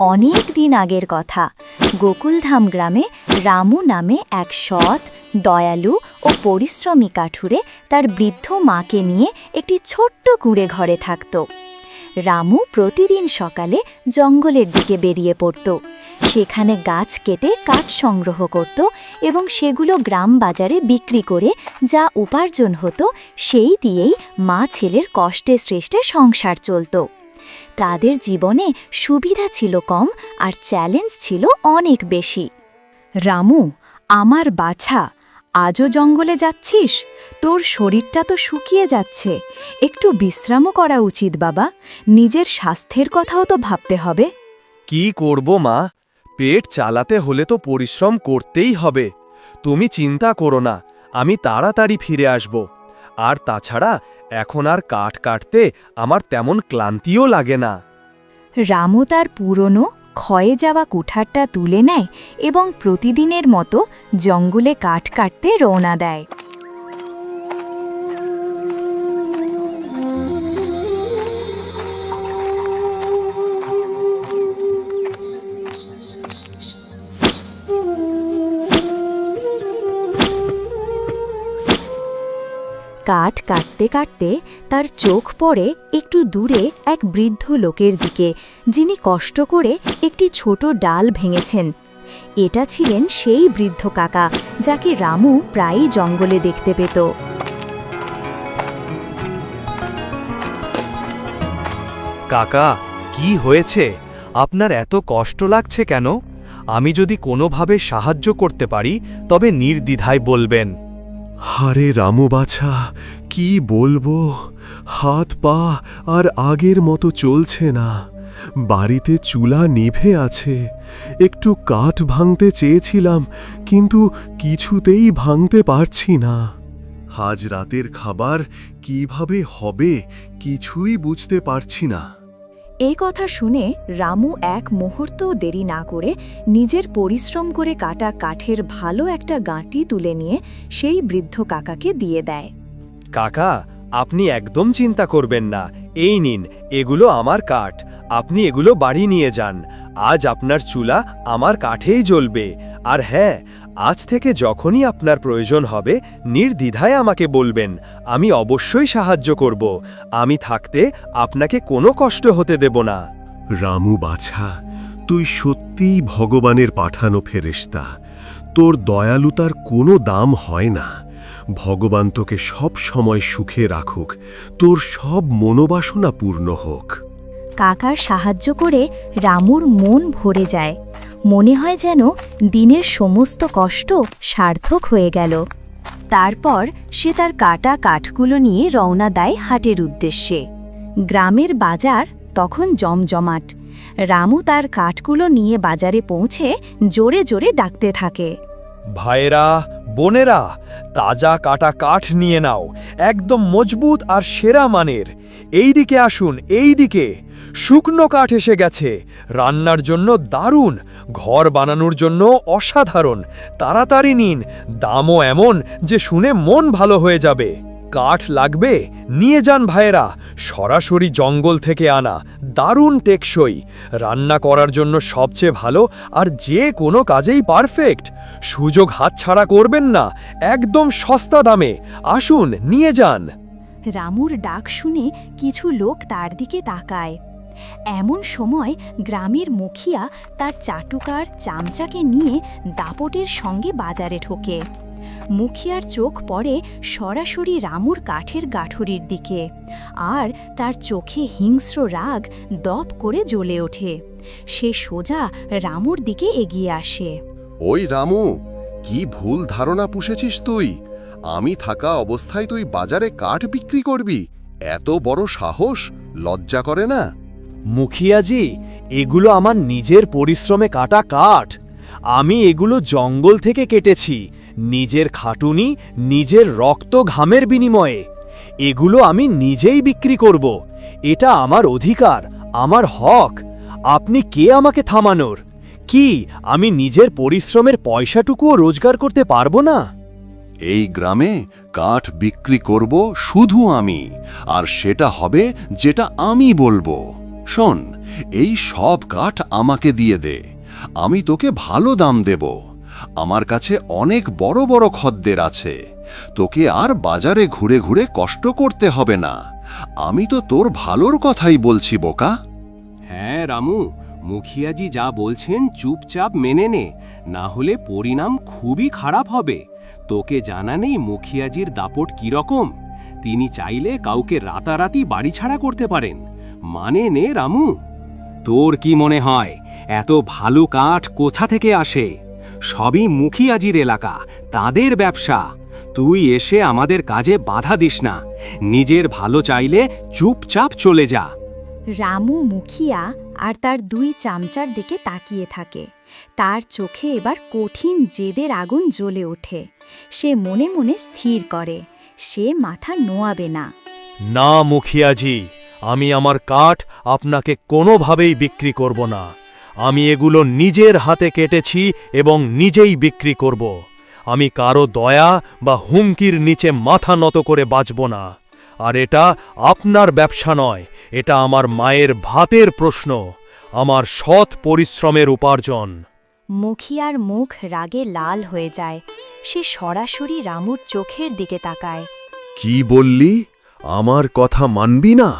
অনেক দিন আগের কথা। গোকুলধাম গ্রামে রামু নামে এক সৎ, দয়ালু ও পরিশ্রমী কাঠুরে তার বৃদ্ধ মাকে নিয়ে একটি ছোট্ট কুঁড়ে ঘরে থাকত। রামু প্রতিদিন সকালে জঙ্গলের দিকে বেরিয়ে পড়ত। সেখানে গাছ কেটে কাঠ সংগ্রহ করত এবং সেগুলো গ্রাম বাজারে বিক্রি করে যা উপার্জন হতো, সেই দিয়েই মা ছেলের কষ্টে সৃষ্টে সংসার চলত। তাদের জীবনে সুবিধা ছিল কম আর চ্যালেঞ্জ ছিল অনেক বেশি। রামু, আমার বাছা, আজও জঙ্গলে যাচ্ছিস? তোর শরীরটা তো শুকিয়ে যাচ্ছে। একটু বিশ্রামও করা উচিত বাবা। নিজের স্বাস্থ্যের কথাও তো ভাবতে হবে। কি করব মা? পেট চালাতে হলে তো পরিশ্রম করতেই হবে। তুমি চিন্তা করো না, আমি তাড়াতাড়ি ফিরে আসব। আর তাছাড়া এখন আর কাঠ কাটতে আমার তেমন ক্লান্তিও লাগে না। রামু তার পুরনো, ক্ষয়ে যাওয়া কুঠারটা তুলে নেয় এবং প্রতিদিনের মতো জঙ্গলে কাঠ কাটতে রওনা দেয়। কাঠ কাটতে কাটতে তার চোখ পড়ে একটু দূরে এক বৃদ্ধ লোকের দিকে, যিনি কষ্ট করে একটি ছোট ডাল ভেঙেছেন। এটা ছিলেন সেই বৃদ্ধ কাকা, যাকে রামু প্রায়ই জঙ্গলে দেখতে পেত। কাকা, কি হয়েছে? আপনার এত কষ্ট লাগছে কেন? আমি যদি কোনোভাবে সাহায্য করতে পারি, তবে নির্দ্বিধায় বলবেন। হারে রামু বাছা, কি বলব? হাত পা আর আগের মতো চলছে না। বাড়িতে চুলা নিভে আছে। একটু কাঠ ভাঙতে চেয়েছিলাম, কিন্তু কিছুতেই ভাঙতে পারছি না। আজ রাতের খাবার কীভাবে হবে কিছুই বুঝতে পারছি না। এই কথা শুনে রামু এক মুহূর্তও দেরি না করে নিজের পরিশ্রম করে কাটা কাঠের ভালো একটা গাঁটি তুলে নিয়ে সেই বৃদ্ধ কাকাকে দিয়ে দেয়। কাকা আপনি একদম চিন্তা করবেন না। এই নিন, এগুলো আমার কাঠ। আপনি এগুলো বাড়ি নিয়ে যান। আজ আপনার চুলা আমার কাঠেই জ্বলবে। আর হ্যাঁ আজ থেকে যখনই আপনার প্রয়োজন হবে, নির্দ্বিধায় আমাকে বলবেন। আমি অবশ্যই সাহায্য করব। আমি থাকতে আপনাকে কোনো কষ্ট হতে দেব না। রামু বাছা, তুই সত্যিই ভগবানের পাঠানো ফেরেশতা। তোর দয়ালুতার কোনো দাম হয় না। ভগবান তোকে সব সময় সুখে রাখুক। তোর সব মনোবাসনা পূর্ণ হোক। কাকার সাহায্য করে রামুর মন ভরে যায়। মনে হয় যেন দিনের সমস্ত কষ্ট সার্থক হয়ে গেল। তারপর সে তার কাটা কাঠগুলো নিয়ে রওনা দেয় হাটের উদ্দেশ্যে। গ্রামের বাজার তখন জমজমাট। রামু তার কাঠগুলো নিয়ে বাজারে পৌঁছে জোরে জোরে ডাকতে থাকে। ভাইরা বোনেরা, তাজা কাটা কাঠ নিয়ে নাও, একদম মজবুত আর সেরা মানের। এই দিকে আসুন এই দিকে শুকনো কাঠ এসে গেছে। রান্নার জন্য দারুণ, ঘর বানানোর জন্য অসাধারণ। তাড়াতাড়ি নিন, দামও এমন যে শুনে মন ভালো হয়ে যাবে। কাঠ লাগবে? নিয়ে যান ভাইয়েরা। সরাসরি জঙ্গল থেকে আনা। দারুণ টেকসই। রান্না করার জন্য সবচেয়ে ভালো আর যে কোনো কাজেই পারফেক্ট। সুযোগ হাতছাড়া করবেন না। একদম সস্তা দামে। আসুন, নিয়ে যান। রামুর ডাক শুনে কিছু লোক তার দিকে তাকায়। এমন সময় গ্রামের মুখিয়া তার চাটুকার চামচাকে নিয়ে দাপটের সঙ্গে বাজারে ঢোকে। মুখিয়ার চোখ পড়ে সরাসরি রামুর কাঠের গাঠরির দিকে আর তার চোখে হিংস্র রাগ দপ করে জ্বলে ওঠে। সে সোজা রামুর দিকে এগিয়ে আসে। ওই রামু কি ভুল ধারণা পুষেছিস তুই? আমি থাকা অবস্থায় তুই বাজারে কাঠ বিক্রি করবি। এত বড় সাহস লজ্জা করে না? মুখিয়াজি এগুলো আমার নিজের পরিশ্রমে কাটা কাঠ। আমি এগুলো জঙ্গল থেকে কেটেছি। নিজের খাটুনি, নিজের রক্ত ঘামের বিনিময়ে। এগুলো আমি নিজেই বিক্রি করব। এটা আমার অধিকার, আমার হক। আপনি কে আমাকে থামানোর? কি, আমি নিজের পরিশ্রমের পয়সাটুকুও রোজগার করতে পারব না? এই গ্রামে কাঠ বিক্রি করব শুধু আমি, আর সেটা হবে যেটা আমি বলব। শোন, এই সব কাঠ আমাকে দিয়ে দে। আমি তোকে ভালো দাম দেব। আমার কাছে অনেক বড় বড় খদ্দের আছে। তোকে আর বাজারে ঘুরে ঘুরে কষ্ট করতে হবে না। আমি তো তোর ভালোর কথাই বলছি বোকা। হ্যাঁ রামু মুখিয়াজি যা বলছেন চুপচাপ মেনে নে। না হলে পরিণাম খুবই খারাপ হবে। তোকে জানা নেই মুখিয়াজির দাপট কীরকম। তিনি চাইলে কাউকে রাতারাতি বাড়ি ছাড়া করতে পারেন। মানে নে রামু। তোর কি মনে হয় এত ভালো কাঠ কোথা থেকে আসে? সবই মুখিয়াজির এলাকা তাদের ব্যবসা। তুই এসে আমাদের কাজে বাধা দিস না নিজের ভালো চাইলে চুপচাপ চলে যা। রামু মুখিয়া আর তার দুই চামচার দিকে তাকিয়ে থাকে। তার চোখে এবার কঠিন জেদের আগুন জ্বলে ওঠে। সে মনে মনে স্থির করে সে মাথা নোয়াবে না। না মুখিয়াজি আমি আমার কাঠ আপনাকে কোনোভাবেই বিক্রি করব না। আমি এগুলো নিজের হাতে কেটেছি এবং নিজেই বিক্রি করব। আমি কারও দয়া বা হুমকির নিচে মাথা নত করে বাঁচব না। আর এটা আপনার ব্যবসা নয় এটা আমার মায়ের ভাতের প্রশ্ন আমার সৎ পরিশ্রমের উপার্জন। মুখিয়ার মুখ রাগে লাল হয়ে যায়। সে সরাসরি রামুর চোখের দিকে তাকায়। কি বললি? আমার কথা মানবি না?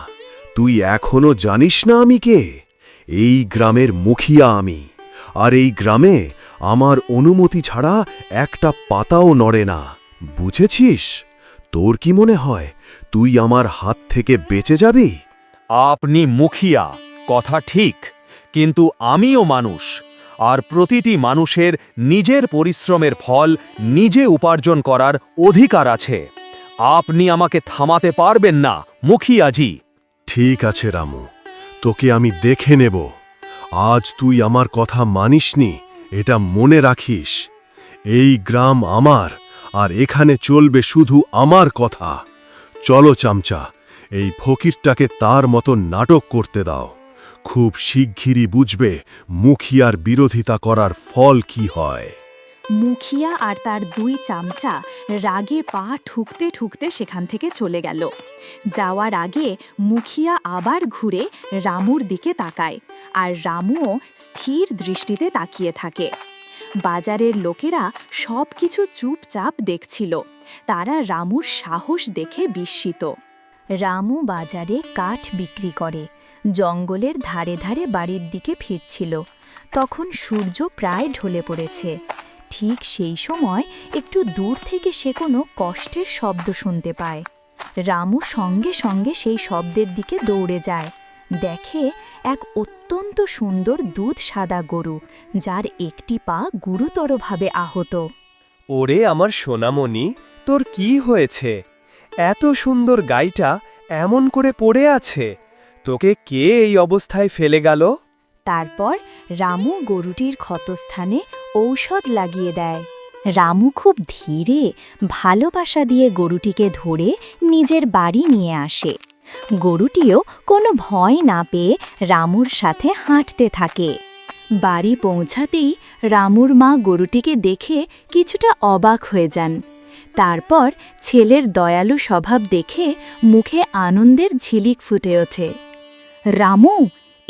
তুই এখনও জানিস না আমি কে? এই গ্রামের মুখিয়া আমি। আর এই গ্রামে আমার অনুমতি ছাড়া একটা পাতাও নড়ে না। বুঝেছিস? তোর কি মনে হয় তুই আমার হাত থেকে বেঁচে যাবি? আপনি মুখিয়া কথা ঠিক কিন্তু আমিও মানুষ। আর প্রতিটি মানুষের নিজের পরিশ্রমের ফল নিজে উপার্জন করার অধিকার আছে। আপনি আমাকে থামাতে পারবেন না মুখিয়াজি। ঠিক আছে রামু। তোকে আমি দেখে নেব। আজ তুই আমার কথা মানিসনি, এটা মনে রাখিস। এই গ্রাম আমার, আর এখানে চলবে শুধু আমার কথা। চলো চামচা, এই ফকিরটাকে তার মতো নাটক করতে দাও। খুব শিগগিরই বুঝবে মুখিয়ার বিরোধিতা করার ফল কি হয়। মুখিয়া আর তার দুই চামচা রাগে পা ঠুকতে ঠুকতে সেখান থেকে চলে গেল। যাওয়ার আগে মুখিয়া আবার ঘুরে রামুর দিকে তাকায় আর রামুও স্থির দৃষ্টিতে তাকিয়ে থাকে। বাজারের লোকেরা সব কিছু চুপচাপ দেখছিল। তারা রামুর সাহস দেখে বিস্মিত। রামু বাজারে কাঠ বিক্রি করে, জঙ্গলের ধারে ধারে বাড়ির দিকে ফিরছিল। তখন সূর্য প্রায় ঢলে পড়েছে। ঠিক সেই সময় একটু দূর থেকে সে কোনো কষ্টের শব্দ শুনতে পায়। রামু সঙ্গে সঙ্গে সেই শব্দের দিকে দৌড়ে যায়। দেখে এক অত্যন্ত সুন্দর দুধ সাদা গরু, যার একটি পা গুরুতরভাবে আহত। ওরে আমার সোনামণি, তোর কি হয়েছে? এত সুন্দর গাইটা এমন করে পড়ে আছে। তোকে কে এই অবস্থায় ফেলে গেল? তারপর রামু গরুটির ক্ষতস্থানে ঔষধ লাগিয়ে দেয়। রামু খুব ধীরে ভালোবাসা দিয়ে গরুটিকে ধরে নিজের বাড়ি নিয়ে আসে। গরুটিও কোনো ভয় না পেয়ে রামুর সাথে হাঁটতে থাকে। বাড়ি পৌঁছাতেই রামুর মা গরুটিকে দেখে কিছুটা অবাক হয়ে যান। তারপর ছেলের দয়ালু স্বভাব দেখে মুখে আনন্দের ঝিলিক ফুটে ওঠে। রামু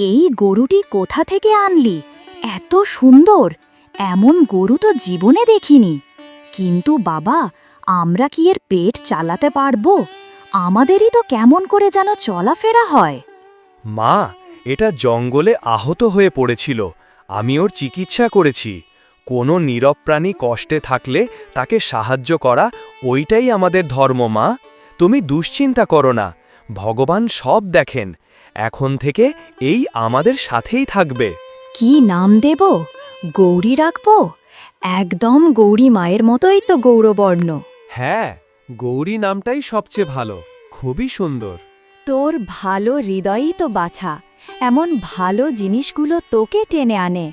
এই গরুটি কোথা থেকে আনলি? এত সুন্দর। এমন গরু তো জীবনে দেখিনি। কিন্তু বাবা, আমরা কি এর পেট চালাতে পারব? আমাদেরই তো কেমন করে যেন চলাফেরা হয়। মা, এটা জঙ্গলে আহত হয়ে পড়েছিল। আমি ওর চিকিৎসা করেছি। কোনো নীরব প্রাণী কষ্টে থাকলে তাকে সাহায্য করা ওইটাই আমাদের ধর্ম মা। তুমি দুশ্চিন্তা করো না। ভগবান সব দেখেন। এখন থেকে এই আমাদের সাথেই থাকবে। কি নাম দেব? গৌরী রাখব? একদম গৌরী মায়ের মতোই তো গৌরবর্ণ। হ্যাঁ গৌরী নামটাই সবচেয়ে ভালো খুবই সুন্দর। তোর ভালো হৃদয়ই তো বাছা এমন ভালো জিনিসগুলো তোকে টেনে আনে।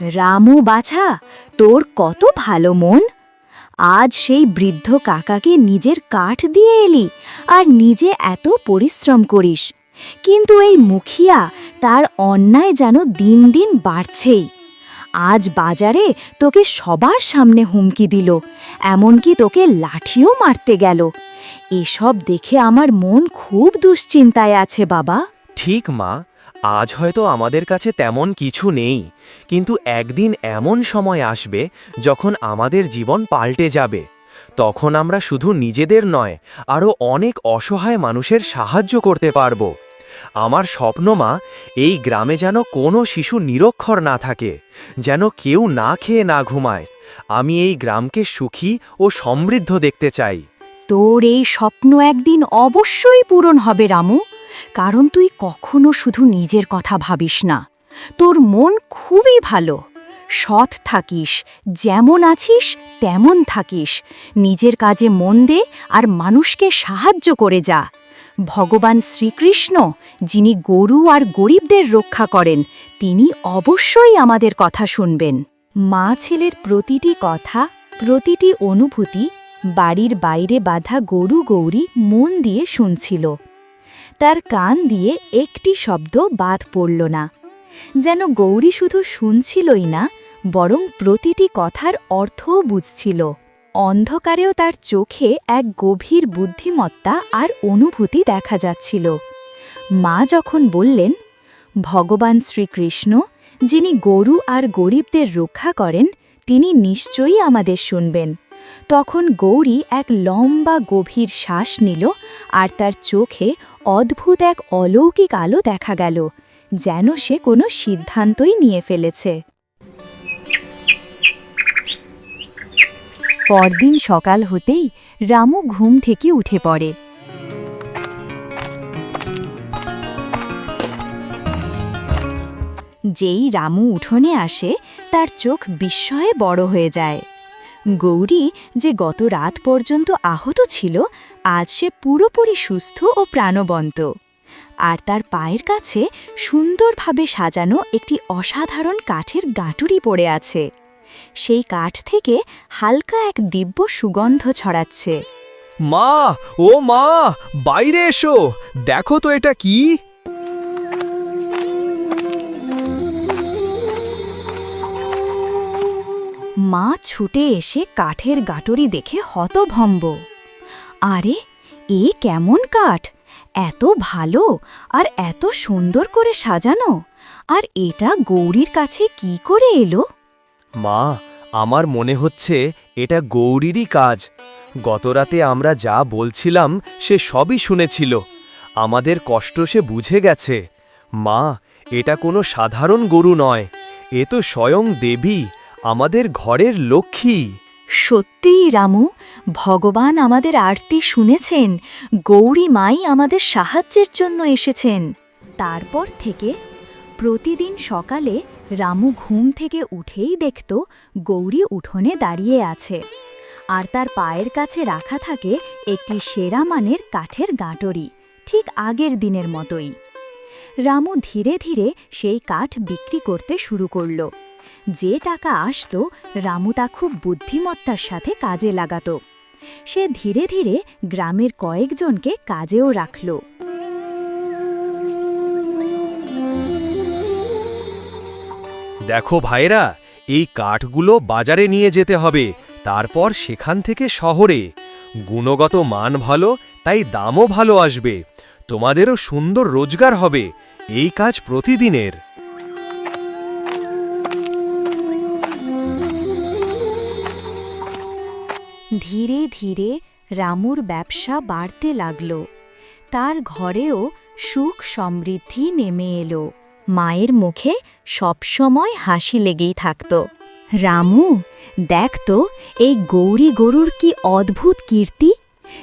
রামু বাছা তোর কত ভালো মন? আজ সেই বৃদ্ধ কাকাকে নিজের কাঠ দিয়ে এলি আর নিজে এত পরিশ্রম করিস। কিন্তু এই মুখিয়া তার অন্যায় যেন দিন দিন বাড়ছেই। আজ বাজারে তোকে সবার সামনে হুমকি দিল, এমনকি তোকে লাঠিও মারতে গেল। এসব দেখে আমার মন খুব দুশ্চিন্তায় আছে বাবা। ঠিক মা আজ হয়তো আমাদের কাছে তেমন কিছু নেই, কিন্তু একদিন এমন সময় আসবে যখন আমাদের জীবন পাল্টে যাবে। তখন আমরা শুধু নিজেদের নয় আরও অনেক অসহায় মানুষের সাহায্য করতে পারব। আমার স্বপ্ন মা, এই গ্রামে যেন কোনো শিশু নিরক্ষর না থাকে, যেন কেউ না খেয়ে না ঘুমায়। আমি এই গ্রামকে সুখী ও সমৃদ্ধ দেখতে চাই। তোর এই স্বপ্ন একদিন অবশ্যই পূরণ হবে রামু। কারণ তুই কখনো শুধু নিজের কথা ভাবিস না। তোর মন খুবই ভালো। সৎ থাকিস, যেমন আছিস, তেমন থাকিস। নিজের কাজে মন দে আর মানুষকে সাহায্য করে যা। ভগবান শ্রীকৃষ্ণ, যিনি গরু আর গরিবদের রক্ষা করেন, তিনি অবশ্যই আমাদের কথা শুনবেন। মা ছেলের প্রতিটি কথা, প্রতিটি অনুভূতি বাড়ির বাইরে বাঁধা গরু গৌরী মন দিয়ে শুনছিল। তার কান দিয়ে একটি শব্দ বাদ পড়ল না। যেন গৌরী শুধু শুনছিলই না, বরং প্রতিটি কথার অর্থও বুঝছিল। অন্ধকারেও তার চোখে এক গভীর বুদ্ধিমত্তা আর অনুভূতি দেখা যাচ্ছিল। মা যখন বললেন, ভগবান শ্রীকৃষ্ণ, যিনি গরু আর গরিবদের রক্ষা করেন, তিনি নিশ্চয়ই আমাদের শুনবেন। তখন গৌরী এক লম্বা গভীর শ্বাস নিল আর তার চোখে অদ্ভুত এক অলৌকিক আলো দেখা গেল, যেন সে কোনো সিদ্ধান্তই নিয়ে ফেলেছে। পরদিন সকাল হতেই রামু ঘুম থেকে উঠে পড়ে। যেই রামু উঠোনে আসে, তার চোখ বিস্ময়ে বড় হয়ে যায়। গৌরী যে গত রাত পর্যন্ত আহত ছিল, আজ সে পুরোপুরি সুস্থ ও প্রাণবন্ত। আর তার পায়ের কাছে সুন্দরভাবে সাজানো একটি অসাধারণ কাঠের গাঁটুরি পড়ে আছে। সেই কাঠ থেকে হালকা এক দিব্য সুগন্ধ ছড়াচ্ছে। মা, ও মা, বাইরে এসো। দেখো তো এটা কি। মা ছুটে এসে কাঠের গাটরি দেখে হতভম্ব। আরে, এ কেমন কাঠ? এত ভালো আর এত সুন্দর করে সাজানো। আর এটা গৌরীর কাছে কি করে এলো? মা, আমার মনে হচ্ছে এটা গৌরীরই কাজ। গতরাতে আমরা যা বলছিলাম সে সবই শুনেছিল। আমাদের কষ্ট সে বুঝে গেছে। মা, এটা কোনো সাধারণ গরু নয়। এ তো স্বয়ং দেবী। আমাদের ঘরের লক্ষ্মী। সত্যিই রামু, ভগবান আমাদের আরতি শুনেছেন, গৌরী মাই আমাদের সাহায্যের জন্য এসেছেন। তারপর থেকে প্রতিদিন সকালে রামু ঘুম থেকে উঠেই দেখত গৌরী উঠোনে দাঁড়িয়ে আছে, আর তার পায়ের কাছে রাখা থাকে একটি সেরা মানের কাঠের গাঁটরি, ঠিক আগের দিনের মতোই। রামু ধীরে ধীরে সেই কাঠ বিক্রি করতে শুরু করল। যে টাকা আসত, রামু তা খুব বুদ্ধিমত্তার সাথে কাজে লাগাত। সে ধীরে ধীরে গ্রামের কয়েকজনকে কাজেও রাখল। দেখো ভাইরা এই কাঠগুলো বাজারে নিয়ে যেতে হবে, তারপর সেখান থেকে শহরে। গুণগত মান ভালো, তাই দামও ভালো আসবে। তোমাদেরও সুন্দর রোজগার হবে, এই কাজ প্রতিদিনের। ধীরে ধীরে রামুর ব্যবসা বাড়তে লাগল। তার ঘরেও সুখ সমৃদ্ধি নেমে এলো। মায়ের মুখে সবসময় হাসি লেগেই থাকত। রামু, দেখ তো, এই গৌরী গরুর কি অদ্ভুত কীর্তি।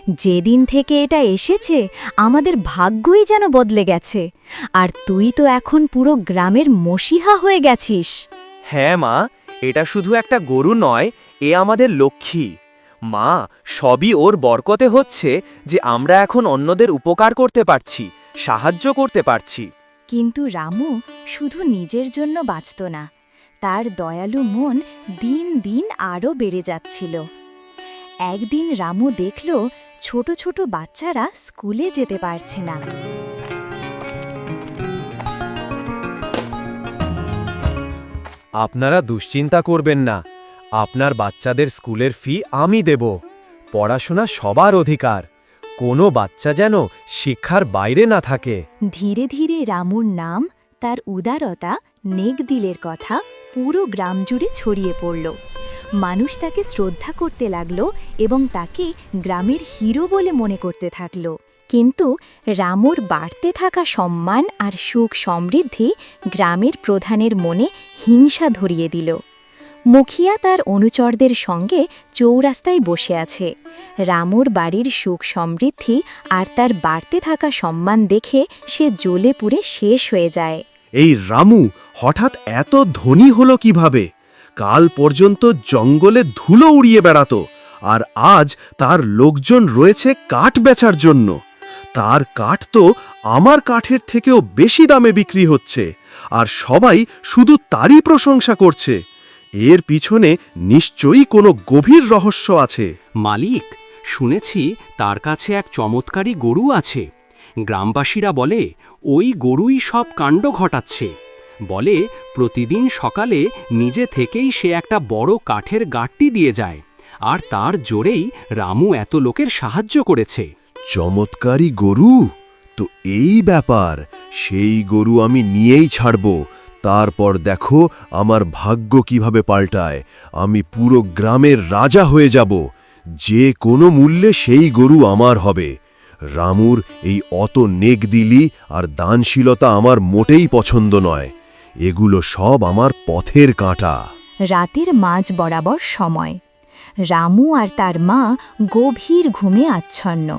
যেদিন থেকে এটা এসেছে, আমাদের ভাগ্যই যেন বদলে গেছে। আর তুই তো এখন পুরো গ্রামের মসিহা হয়ে গেছিস। হ্যাঁ মা, এটা শুধু একটা গরু নয়, এ আমাদের লক্ষ্মী। মা সবই ওর বরকতে হচ্ছে যে আমরা এখন অন্যদের উপকার করতে পারছি সাহায্য করতে পারছি। কিন্তু রামু শুধু নিজের জন্য বাঁচত না তার দয়ালু মন দিন দিন আরও বেড়ে যাচ্ছিল। একদিন রামু দেখল ছোট ছোট বাচ্চারা স্কুলে যেতে পারছে না। আপনারা দুশ্চিন্তা করবেন না আপনার বাচ্চাদের স্কুলের ফি আমি দেব। পড়াশোনা সবার অধিকার। কোনো বাচ্চা যেন শিক্ষার বাইরে না থাকে। ধীরে ধীরে রামুর নাম, তার উদারতা নেকদিলের কথা পুরো গ্রাম জুড়ে ছড়িয়ে পড়ল। মানুষ তাকে শ্রদ্ধা করতে লাগল এবং তাকে গ্রামের হিরো বলে মনে করতে থাকল। কিন্তু রামুর বাড়তে থাকা সম্মান আর সুখ সমৃদ্ধি গ্রামের প্রধানের মনে হিংসা ধরিয়ে দিল। মুখিয়া তার অনুচরদের সঙ্গে চৌরাস্তায় বসে আছে। রামুর বাড়ির সুখ সমৃদ্ধি আর তার বাড়তে থাকা সম্মান দেখে সে জ্বলে পুড়ে শেষ হয়ে যায়। এই রামু হঠাৎ এত ধনী হলো কীভাবে? কাল পর্যন্ত জঙ্গলে ধুলো উড়িয়ে বেড়াতো, আর আজ তার লোকজন রয়েছে কাঠ বেচার জন্য। তার কাঠ তো আমার কাঠের থেকেও বেশি দামে বিক্রি হচ্ছে, আর সবাই শুধু তারই প্রশংসা করছে। এর পিছনে নিশ্চয়ই কোনো গভীর রহস্য আছে। মালিক শুনেছি তার কাছে এক চমৎকারী গরু আছে। গ্রামবাসীরা বলে ওই গরুই সব কাণ্ড ঘটাচ্ছে। বলে প্রতিদিন সকালে নিজে থেকেই সে একটা বড় কাঠের গাঁটটি দিয়ে যায় আর তার জোরেই রামু এত লোকের সাহায্য করেছে। চমৎকারী গরু? তো এই ব্যাপার সেই গরু আমি নিয়েই ছাড়ব। তারপর দেখো আমার ভাগ্য কীভাবে পাল্টায়। আমি পুরো গ্রামের রাজা হয়ে যাব। যে কোনো মূল্যে সেই গরু আমার হবে। রামুর এই অত নেকদিলি আর দানশীলতা আমার মোটেই পছন্দ নয়। এগুলো সব আমার পথের কাঁটা। রাতের মাঝ বরাবর সময়। রামু আর তার মা গভীর ঘুমে আচ্ছন্ন।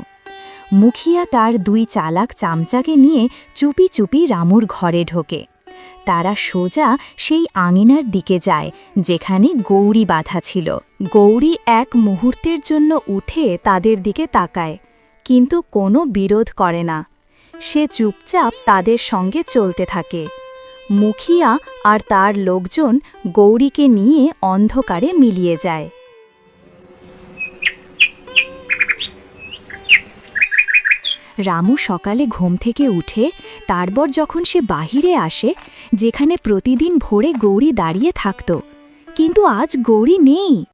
মুখিয়া তার দুই চালাক চামচাকে নিয়ে চুপি চুপি রামুর ঘরে ঢোকে। তারা সোজা সেই আঙিনার দিকে যায়, যেখানে গৌরী বাধা ছিল। গৌরী এক মুহূর্তের জন্য উঠে তাদের দিকে তাকায়, কিন্তু কোনো বিরোধ করে না। সে চুপচাপ তাদের সঙ্গে চলতে থাকে। মুখিয়া আর তার লোকজন গৌরীকে নিয়ে অন্ধকারে মিলিয়ে যায়। রামু সকালে ঘুম থেকে উঠে তারপর যখন সে বাহিরে আসে, যেখানে প্রতিদিন ভোরে গৌরী দাঁড়িয়ে থাকত। কিন্তু আজ গৌরী নেই।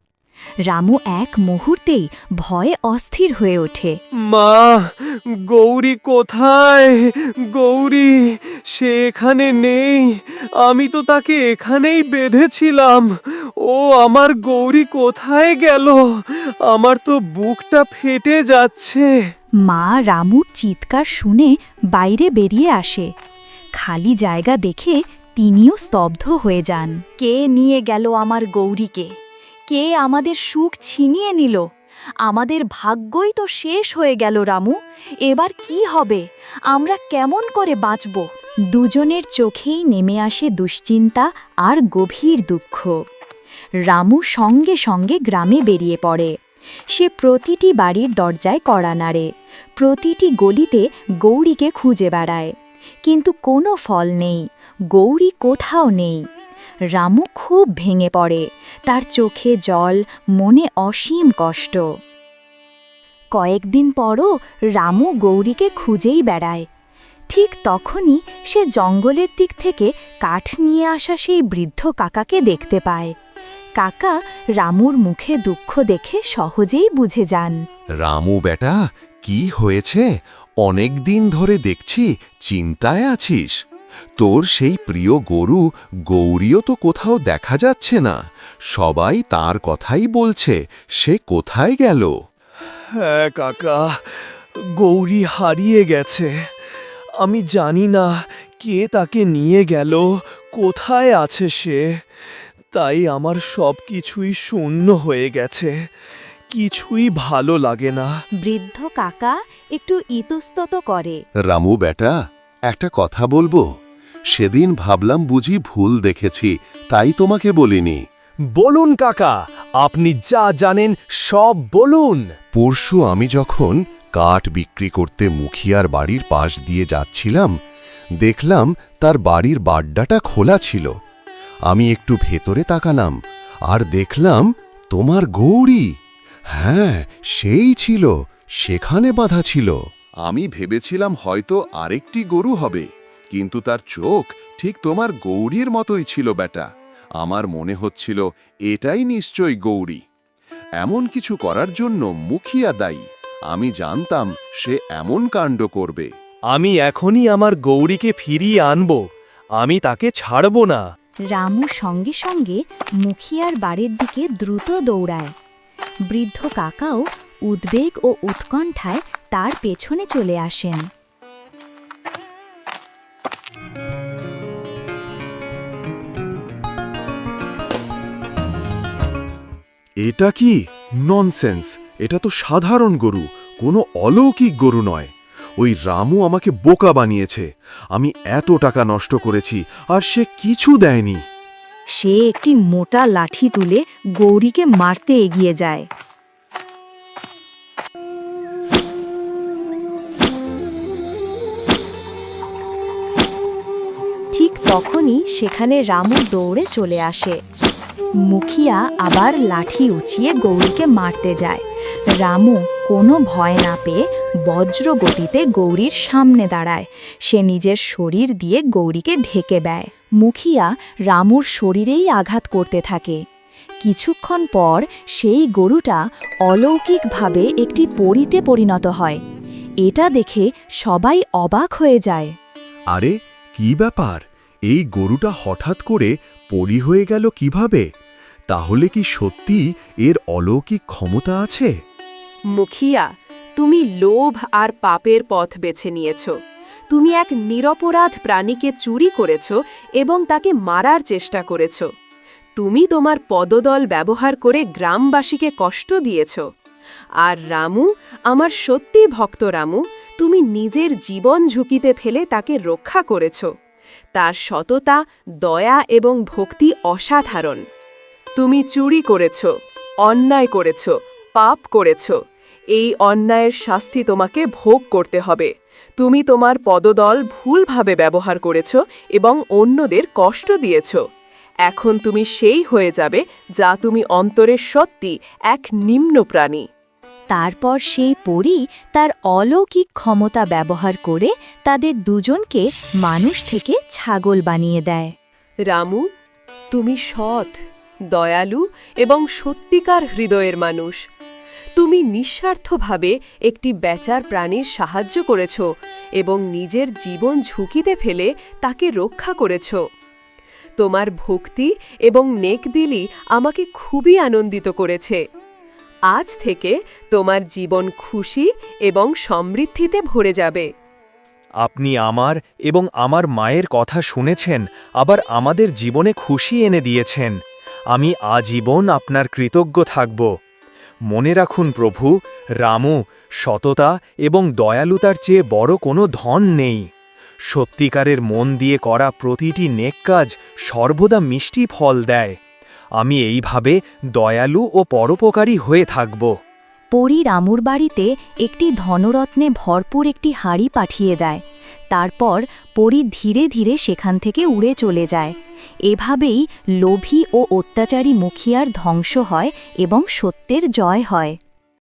রামু এক মুহূর্তেই ভয়ে অস্থির হয়ে ওঠে। মা গৌরী কোথায়? গৌরী সে এখানে নেই। আমি তো তাকে এখানেই বেঁধেছিলাম। ও আমার গৌরী কোথায় গেল? আমার তো বুকটা ফেটে যাচ্ছে। মা রামুর চিৎকার শুনে বাইরে বেরিয়ে আসে। খালি জায়গা দেখে তিনিও স্তব্ধ হয়ে যান। কে নিয়ে গেল আমার গৌরীকে? কে আমাদের সুখ ছিনিয়ে নিল? আমাদের ভাগ্যই তো শেষ হয়ে গেল, রামু। এবার কি হবে? আমরা কেমন করে বাঁচব? দুজনের চোখেই নেমে আসে দুশ্চিন্তা আর গভীর দুঃখ। রামু সঙ্গে সঙ্গে গ্রামে বেরিয়ে পড়ে। সে প্রতিটি বাড়ির দরজায় কড়া নাড়ে। প্রতিটি গলিতে গৌরীকে খুঁজে বেড়ায়। কিন্তু কোনো ফল নেই। গৌরী কোথাও নেই। রামু খুব ভেঙে পড়ে। তার চোখে জল, মনে অসীম কষ্ট। কয়েকদিন পরও রামু গৌরীকে খুঁজেই বেড়ায়। ঠিক তখনই সে জঙ্গলের দিক থেকে কাঠ নিয়ে আসা সেই বৃদ্ধ কাকাকে দেখতে পায়। কাকা রামুর মুখে দুঃখ দেখে সহজেই বুঝে যান। রামু বেটা, কি হয়েছে? অনেক দিন ধরে দেখছি, চিন্তায় আছিস। তোর সেই প্রিয় গরু গৌরীও তো কোথাও দেখা যাচ্ছে না। সবাই তার কথাই বলছে সে কোথায় গেল? হ্যাঁ কাকা গৌরী হারিয়ে গেছে। আমি জানি না কে তাকে নিয়ে গেল কোথায় আছে সে। তাই আমার সব কিছুই শূন্য হয়ে গেছে। কিছুই ভালো লাগে না। বৃদ্ধ কাকা একটু ইতস্তত করে। রামু বেটা একটা কথা বলব? সেদিন ভাবলাম বুঝি ভুল দেখেছি তাই তোমাকে বলিনি। বলুন কাকা আপনি যা জানেন সব বলুন। পরশু আমি যখন কাঠ বিক্রি করতে মুখিয়ার বাড়ির পাশ দিয়ে যাচ্ছিলাম দেখলাম তার বাড়ির বাড্ডাটা খোলা ছিল। আমি একটু ভেতরে তাকালাম আর দেখলাম তোমার গৌরী। হ্যাঁ সেই ছিল সেখানে বাধা ছিল। আমি ভেবেছিলাম হয়তো আরেকটি গরু হবে। কিন্তু তার চোখ ঠিক তোমার গৌরীর মতোই ছিল বেটা আমার মনে হচ্ছিল এটাই নিশ্চয়ই গৌরী। এমন কিছু করার জন্য মুখিয়া দায়ী। আমি জানতাম সে এমন কাণ্ড করবে। আমি এখনই আমার গৌরীকে ফিরিয়ে আনব। আমি তাকে ছাড়ব না। রামু সঙ্গে সঙ্গে মুখিয়ার বাড়ির দিকে দ্রুত দৌড়ায়। বৃদ্ধ কাকাও উদ্বেগ ও উৎকণ্ঠায় তার পেছনে চলে আসেন। এটা কি? ননসেন্স এটা তো সাধারণ গরু, কোনো অলৌকিক গরু নয়। ওই রামু আমাকে বোকা বানিয়েছে। আমি এত টাকা নষ্ট করেছি, আর সে কিছু দেয়নি। সে একটি মোটা লাঠি তুলে গৌরীকে মারতে এগিয়ে যায়। ঠিক তখনই সেখানে রামু দৌড়ে চলে আসে। মুখিয়া আবার লাঠি উঁচিয়ে গৌরীকে মারতে যায়। রামু কোনো ভয় না পেয়ে বজ্র গতিতে গৌরীর সামনে দাঁড়ায়। সে নিজের শরীর দিয়ে গৌরীকে ঢেকে দেয় মুখিয়া রামুর শরীরেই আঘাত করতে থাকে। কিছুক্ষণ পর সেই গরুটা অলৌকিকভাবে একটি পরিতে পরিণত হয়। এটা দেখে সবাই অবাক হয়ে যায়। আরে, কি ব্যাপার? এই গরুটা হঠাৎ করে পরি হয়ে গেল কীভাবে? তাহলে কি সত্যি এর অলৌকিক ক্ষমতা আছে? মুখিয়া, তুমি লোভ আর পাপের পথ বেছে নিয়েছ। তুমি এক নিরপরাধ প্রাণীকে চুরি করেছ এবং তাকে মারার চেষ্টা করেছ। তুমি তোমার পদদল ব্যবহার করে গ্রামবাসীকে কষ্ট দিয়েছ। আর রামু, আমার সত্যি ভক্ত রামু, তুমি নিজের জীবন ঝুঁকিতে ফেলে তাকে রক্ষা করেছ। তার সততা, দয়া এবং ভক্তি অসাধারণ। তুমি চুরি করেছ, অন্যায় করেছ, পাপ করেছ। এই অন্যায়ের শাস্তি তোমাকে ভোগ করতে হবে। তুমি তোমার পদদল ভুলভাবে ব্যবহার করেছ এবং অন্যদের কষ্ট দিয়েছ। এখন তুমি সেই হয়ে যাবে যা তুমি অন্তরের সত্যি এক নিম্ন প্রাণী। তারপর সেই পরী তার অলৌকিক ক্ষমতা ব্যবহার করে তাদের দুজনকে মানুষ থেকে ছাগল বানিয়ে দেয়। রামু, তুমি সৎ, দয়ালু এবং সত্যিকার হৃদয়ের মানুষ। তুমি নিঃস্বার্থভাবে একটি বেচার প্রাণীর সাহায্য করেছ এবং নিজের জীবন ঝুঁকিতে ফেলে তাকে রক্ষা করেছ। তোমার ভক্তি এবং নেকদিলি আমাকে খুবই আনন্দিত করেছে। আজ থেকে তোমার জীবন খুশি এবং সমৃদ্ধিতে ভরে যাবে। আপনি আমার এবং আমার মায়ের কথা শুনেছেন, আবার আমাদের জীবনে খুশি এনে দিয়েছেন। আমি আজীবন আপনার কৃতজ্ঞ থাকব। মনে রাখুন প্রভু, রামু, সততা এবং দয়ালুতার চেয়ে বড় কোনো ধন নেই। সত্যিকারের মন দিয়ে করা প্রতিটি নেক কাজ সর্বদা মিষ্টি ফল দেয়। আমি এইভাবে দয়ালু ও পরোপকারী হয়ে থাকব। পরী রামুর বাড়িতে একটি ধনরত্নে ভরপুর একটি হাড়ি পাঠিয়ে দেয়। তারপর পরী ধীরে ধীরে সেখান থেকে উড়ে চলে যায়। এভাবেই লোভী ও অত্যাচারী মুখিয়ার ধ্বংস হয় এবং সত্যের জয় হয়।